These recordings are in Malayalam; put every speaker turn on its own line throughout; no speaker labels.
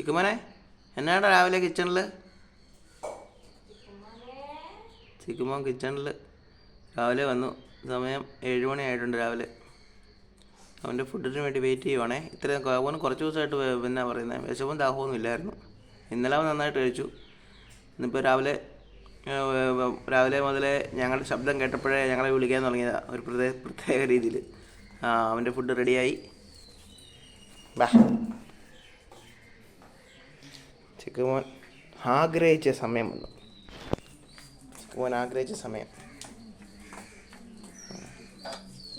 ചിക്കുമോനെ എന്നാടാ രാവിലെ കിച്ചണിൽ ചിക്കുമോൻ കിച്ചണിൽ രാവിലെ വന്നു. സമയം ഏഴ് മണി ആയിട്ടുണ്ട് രാവിലെ. അവന്റെ ഫുഡിന് വേണ്ടി വെയിറ്റ് ചെയ്യുവാണേ. ഇത്രയും കോവന് കുറച്ച് ദിവസമായിട്ട് പിന്നെ പറയുന്നത് വിശപ്പും ദാഹമൊന്നും ഇല്ലായിരുന്നു. ഇന്നലെ അവൻ നന്നായിട്ട് കഴിച്ചു. ഇന്നിപ്പോൾ രാവിലെ രാവിലെ മുതലേ ഞങ്ങളുടെ ശബ്ദം കേട്ടപ്പോഴേ ഞങ്ങളെ വിളിക്കാൻ തുടങ്ങിയതാണ് ഒരു പ്രത്യേക പ്രത്യേക രീതിയിൽ അവന്റെ ഫുഡ് റെഡിയായി ബാ. ചിക്കുമോൻ ആഗ്രഹിച്ച സമയം വന്നു ചിക്കുമോൻ ആഗ്രഹിച്ച സമയം.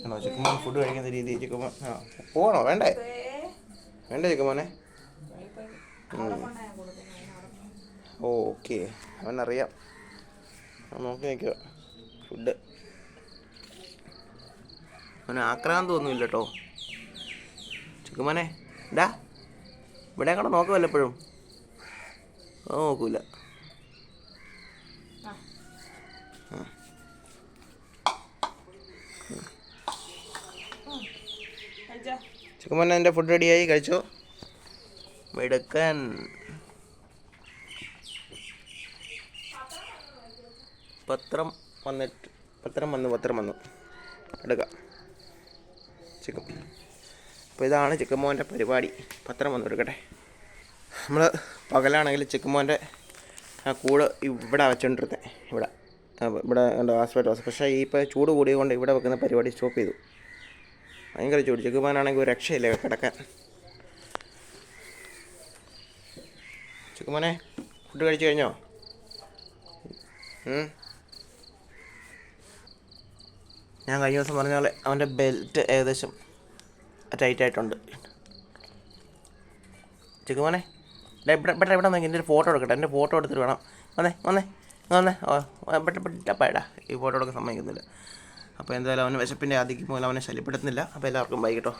ആണോ ഫുഡ് കഴിക്കുന്ന രീതി ചിക്കുമോൻ ആ പോകണോ വേണ്ടേ? വേണ്ടേ ചിക്കുമോനെ? ഓക്കെ. അവനറിയാം. നോക്കി നിൽക്കുക ഫുഡ് അവന് ആക്രാന്തമൊന്നുമില്ല കേട്ടോ ചിക്കുമോനെ ഡാ. ഇവിടെ കൂടെ നോക്കുക വല്ലപ്പോഴും. അത് നോക്കൂല ചിക്കുമോനെ എന്റെ ഫുഡ് റെഡിയായി കഴിച്ചോ? മിടുക്കൻ. പത്രം വന്നിട്ട് പത്രം വന്നു പത്രം വന്നു. എടുക്കാം. ചിക്കൻ. അപ്പോൾ ഇതാണ് ചിക്കൻ മോന്റെ പരിപാടി. പത്രം വന്നു എടുക്കട്ടെ. നമ്മൾ പകലാണെങ്കിൽ ചിക്കൻ മോന്റെ ആ കൂട് ഇവിടെ വെച്ചോണ്ടിരുന്നത് ഇവിടെ. ഇവിടെ ഉണ്ട് ഹോസ്പിറ്റൽ പക്ഷേ ഈ ഇപ്പോൾ ചൂട് കൂടിയതുകൊണ്ട് ഇവിടെ വെക്കുന്ന പരിപാടി സ്റ്റോപ്പ് ചെയ്തു. ഭയങ്കര ചൂട്. ചിക്കൻ മോനാണെങ്കിൽ ഒരു രക്ഷയില്ല കിടക്കാൻ. ചിക്കൻ മോനെ ഫുഡ് കഴിച്ചു കഴിഞ്ഞോ? ഞാൻ കഴിഞ്ഞ ദിവസം പറഞ്ഞ പോലെ അവന്റെ ബെൽറ്റ് ഏകദേശം ടൈറ്റായിട്ടുണ്ട് ചിക്കുമോനെ ഇവിടെ ഇവിടെ ഇവിടെ നോക്കി എന്റെ ഒരു ഫോട്ടോ എടുക്കട്ടെ. എന്റെ ഫോട്ടോ എടുത്തിട്ട് വേണം. വന്നേ വന്നേ വന്നേ. ഇവിടെ പെട്ടപ്പാടാ ഈ ഫോട്ടോ എടുക്കാൻ സമ്മതിക്കുന്നില്ല. അപ്പോൾ എന്തായാലും അവന് വിശപ്പിന്റെ ആദ്യം മൂലം അവനെ ശല്യപ്പെടുത്തുന്നില്ല. അപ്പോൾ എല്ലാവർക്കും ബൈ കേട്ടോ.